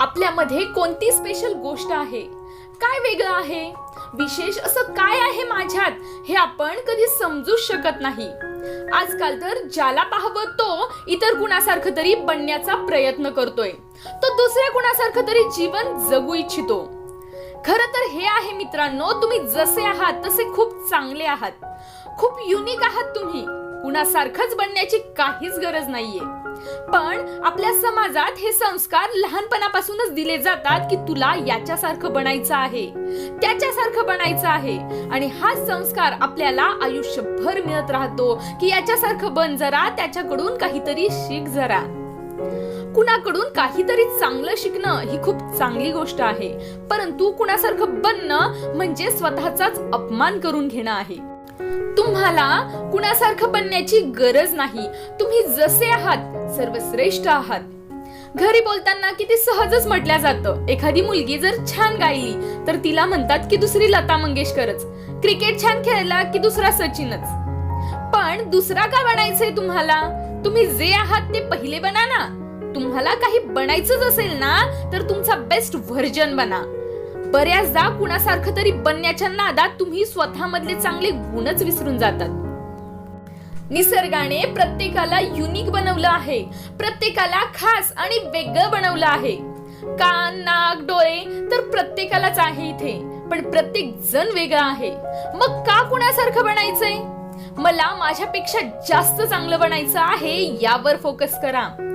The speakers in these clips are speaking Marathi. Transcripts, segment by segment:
आपल्यामध्ये कोणती स्पेशल गोष्ट आहे? काय वेगळं आहे? विशेष असं काय आहे माझ्यात? हे आपण कधी समजूच शकत नाही. आजकाल तर ज्याला पाहावं तो इतर कुणासारखं तरी बनण्याचा प्रयत्न करतोय. तो दुसऱ्या कुणासारखं तरी जीवन जगू इच्छितो. खरं तर हे आहे मित्रांनो तुम्ही जसे आहात तसे खूप चांगले आहात. खूप युनिक आहात तुम्ही. कुणासारखंच बनण्याची काहीच गरज नाहीये. पण आपल्या समाजात हे संस्कार लहानपणापासूनच दिले जातात की तुला याच्यासारखं बनायचं आहे त्याच्यासारखं बनायचं आहे. आणि हा संस्कार आपल्याला आयुष्यभर मिळत राहतो की याच्यासारखं बन जरा त्याच्याकडून काहीतरी शिक जरा. कुणाकडून काहीतरी चांगलं शिकणं ही खूप चांगली गोष्ट आहे परंतु कुणासारखं बनणं म्हणजे स्वतःचाच अपमान करून घेणं आहे. तुम्हाला कुणासारखं बनण्याची गरज नाही. तुम्ही जसे आहात सर्वश्रेष्ठ आहात. घरी बोलताना किती सहजच म्हटल्या जातं. एखादी मुलगी जर छान गायली तर तिला म्हणतात की दुसरी लता मंगेशकरच. क्रिकेट छान खेळला की दुसरा सचिनच. पण दुसरा का बनायचंय तुम्हाला? तुम्ही जे आहात ते पहिले बना ना. तुम्हाला काही बनायचंच असेल ना तर तुमचा बेस्ट व्हर्जन बना. बऱ्याचदा कुणासारखं तरी बनण्याच्या नादात तुम्ही स्वतःमधले चांगले गुणच विसरून जातात. निसर्गाने प्रत्येकाला युनिक बनवलं आहे. प्रत्येकाला खास आणि वेगळं बनवलं आहे. कान नाक डोळे तर प्रत्येकालाच आहे इथे पण प्रत्येक जण वेगळा आहे. मग का कुणासारखं बनायचंय? मला माझ्यापेक्षा जास्त चांगलं बनायचं आहे यावर फोकस करा.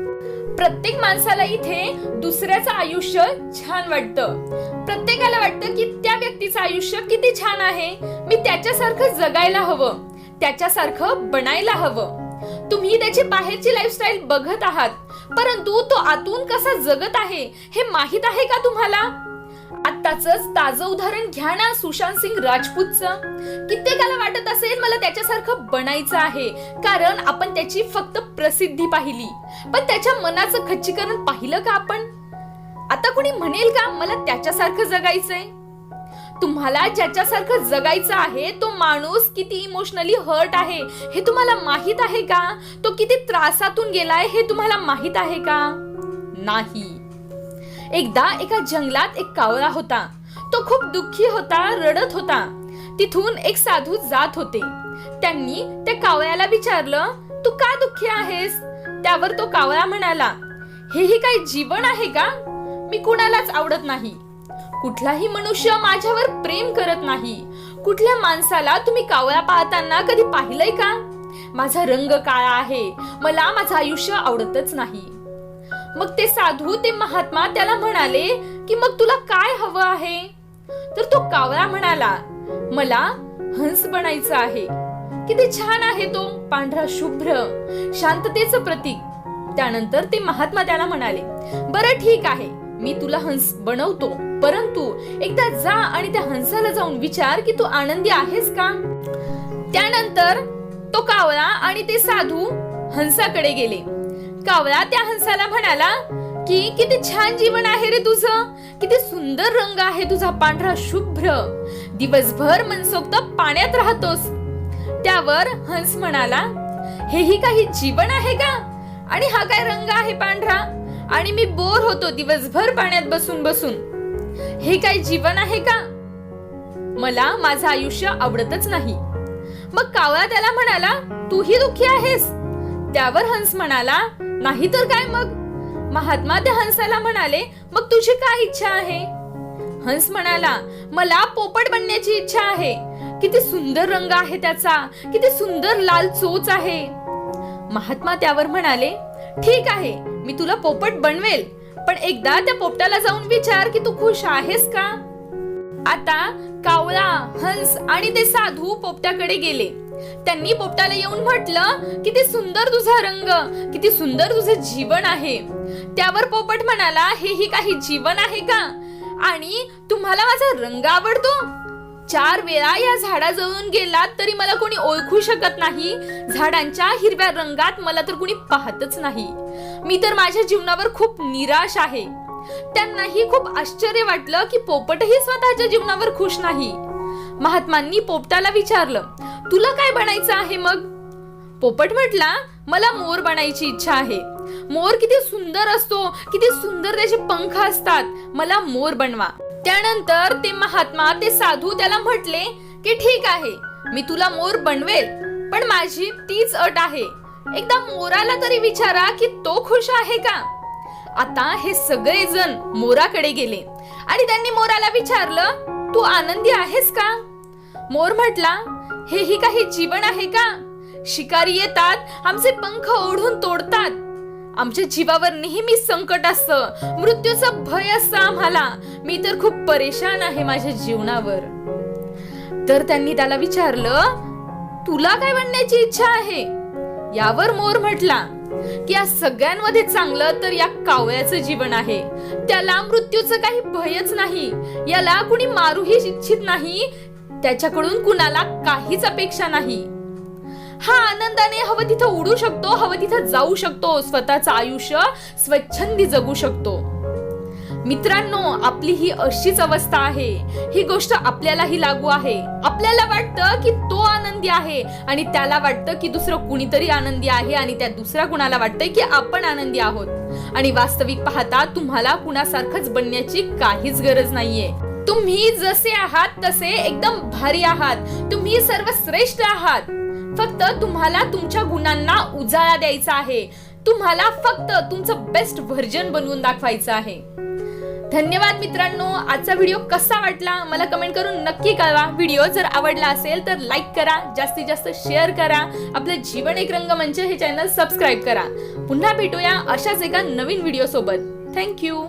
प्रत्येक माणसाला इथे दुसऱ्याचं आयुष्य छान वाटतं. प्रत्येकाला वाटतं की त्या व्यक्तीचं आयुष्य किती छान आहे. मी त्याच्यासारखं जगायला हवं. त्याच्यासारखं बनायला हवं. तुम्ही त्याची बाहेरची लाईफस्टाईल बघत आहात. परंतु तो आतून कसा जगत आहे हे माहीत आहे का तुम्हाला? आत्ताच ताजं उदाहरण घ्या ना सुशांत सिंग राजपूतचं. कित्येकाला वाटत असेल मला त्याच्यासारखं बनायचं आहे कारण आपण त्याची फक्त प्रसिद्धी पाहिली. पण त्याच्या मनाचं खच्चीकरण पाहिलं का आपण? आता कोणी म्हणेल का मला त्याच्यासारखं जगायचंय? तुम्हाला ज्याच्यासारखं जगायचं आहे तो माणूस किती इमोशनली हर्ट आहे हे तुम्हाला माहीत आहे का? तो किती त्रासातून गेलाय हे तुम्हाला माहीत आहे का? नाही. एकदा एका जंगलात एक कावळा होता. तो खूप दुःखी होता रडत होता. तिथून एक साधू जात होते. त्यांनी त्या कावळ्याला विचारलं तू का दुःखी आहेस? त्यावर तो कावळा म्हणाला हेही काही जीवन आहे का? मी कुणालाच आवडत नाही. कुठलाही मनुष्य माझ्यावर प्रेम करत नाही. कुठल्या माणसाला तुम्ही कावळा पाहताना कधी पाहिलंय का? माझा रंग काळा आहे. मला माझं आयुष्य आवडतच नाही. मग ते साधू ते महात्मा त्याला म्हणाले की मग तुला काय हवं आहे? तर तो कावळा म्हणाला मला हंस बनायचं आहे. किती छान आहे तो पांढरा शुभ्र शांततेचं प्रतीक. त्यानंतर ते महात्मा त्याला म्हणाले बरं ठीक आहे मी तुला हंस बनवतो. परंतु एकदा जा आणि त्या हंसाला जाऊन विचार की तू आनंदी आहेस का? त्यानंतर तो कावळा आणि ते साधू हंसाकडे गेले. कावळा त्या हंसाला म्हणाला की किती छान जीवन आहे रे तुझं. किती सुंदर रंग आहे तुझा पांढरा शुभ्र. दिवसभर मनसोक्त पाण्यात राहतोस. त्यावर हंस म्हणाला हेही काही जीवन आहे का? आणि हा काय रंग आहे पांढरा? आणि मी बोर होतो दिवसभर पाण्यात बसून बसून. हे काय जीवन आहे का? मला माझं आयुष्य आवडतच नाही. मग कावळा त्याला म्हणाला तूही दुःखी आहेस? त्यावर हंस म्हणाला नाही तर काय मग? महात्मा त्या हंसाला म्हणाले मग तुझी काय इच्छा आहे? हंस म्हणाला मला पोपट बनण्याची इच्छा आहे. किती सुंदर रंग आहे त्याचा किती सुंदर लाल चोच आहे. महात्मा त्यावर म्हणाले ठीक आहे मी तुला पोपट बनवेल पण एकदा त्या पोपटाला जाऊन विचार की तू खुश आहेस का? आता कावळा हंस आणि ते साधू पोपटाकडे गेले. त्यांनी पोपटाला येऊन म्हटलं किती सुंदर तुझा रंग किती सुंदर तुझं जीवन आहे. त्यावर पोपट म्हणाला हे ही काही जीवन आहे का? आणि तुम्हाला माझा रंग आवडतो? चार वेळा या झाडाजवळून गेलात तरी मला कोणी ओळखू शकत नाही. झाडांच्या हिरव्या रंगात मला तर कोणी पाहतच नाही. मी तर माझ्या जीवनावर खूप निराश आहे. त्यांनाही खूप आश्चर्य वाटलं की पोपटही स्वतःच्या जीवनावर खुश नाही. महात्मांनी पोपटाला विचारलं तुला काय बनायचं आहे मग? पोपट म्हटला मला मोर बनायची इच्छा आहे. मोर किती सुंदर असतो किती सुंदर त्याचे पंख असतात. मला मोर बनवा. त्यानंतर ते महात्मा ते साधू त्याला म्हटले की ठीक आहे मी तुला मोर बनवेल पण माझी तीच अट आहे. एकदा मोराला तरी विचारा की तो खुश आहे का. आता हे सगळेजण मोराकडे गेले आणि त्यांनी मोराला विचारलं तू आनंदी आहेस का? मोर म्हटला हे ही काही जीवन आहे का? शिकारी येतात आमचे पंख ओढून तोडतात. आमच्या जीवावर नेहमी संकट असतं. मृत्यूचं भय असतं आम्हाला. मी तर खूप परेशान आहे माझ्या जीवनावर. तर त्यांनी त्याला विचारलं तुला काय बनण्याची इच्छा आहे? यावर मोर म्हटला की या सगळ्यांमध्ये चांगलं तर या कावळ्याचं जीवन आहे. त्याला मृत्यूचं काही भयच नाही. याला कुणी मारूही इच्छित नाही. त्याच्याकडून कुणाला काहीच अपेक्षा नाही. हा आनंदाने हवं तिथं उडू शकतो हवं तिथं जाऊ शकतो स्वतःचं आयुष्य स्वच्छंदी जगू शकतो. मित्रांनो आपली ही अशीच अवस्था आहे. ही गोष्ट आपल्यालाही लागू आहे. आपल्याला वाटतं की तो आनंदी आहे आणि त्याला वाटतं की दुसरं कुणीतरी आनंदी आहे आणि त्या दुसऱ्या कुणाला वाटतंय की आपण आनंदी आहोत. आणि वास्तविक पाहता तुम्हाला कुणासारखंच बनण्याची काहीच गरज नाहीये. तुम्ही जसे आहात तसे एकदम भारी आहात. तुम्ही सर्वश्रेष्ठ आहात. फक्त तुम्हाला तुमच्या गुणांना उजाळा द्यायचा आहे. तुम्हाला फक्त तुमचं बेस्ट व्हर्जन बनवून दाखवायचं आहे. धन्यवाद मित्रांनो. आजचा व्हिडिओ कसा वाटला? मला कमेंट करून नक्की कळवा. व्हिडिओ जर आवडला असेल तर लाईक करा. जास्तीत जास्त शेअर करा. आपलं जीवन एक रंगमंच हे चॅनल सबस्क्राईब करा. पुन्हा भेटूया अशाच एका नवीन व्हिडिओ सोबत. थँक्यू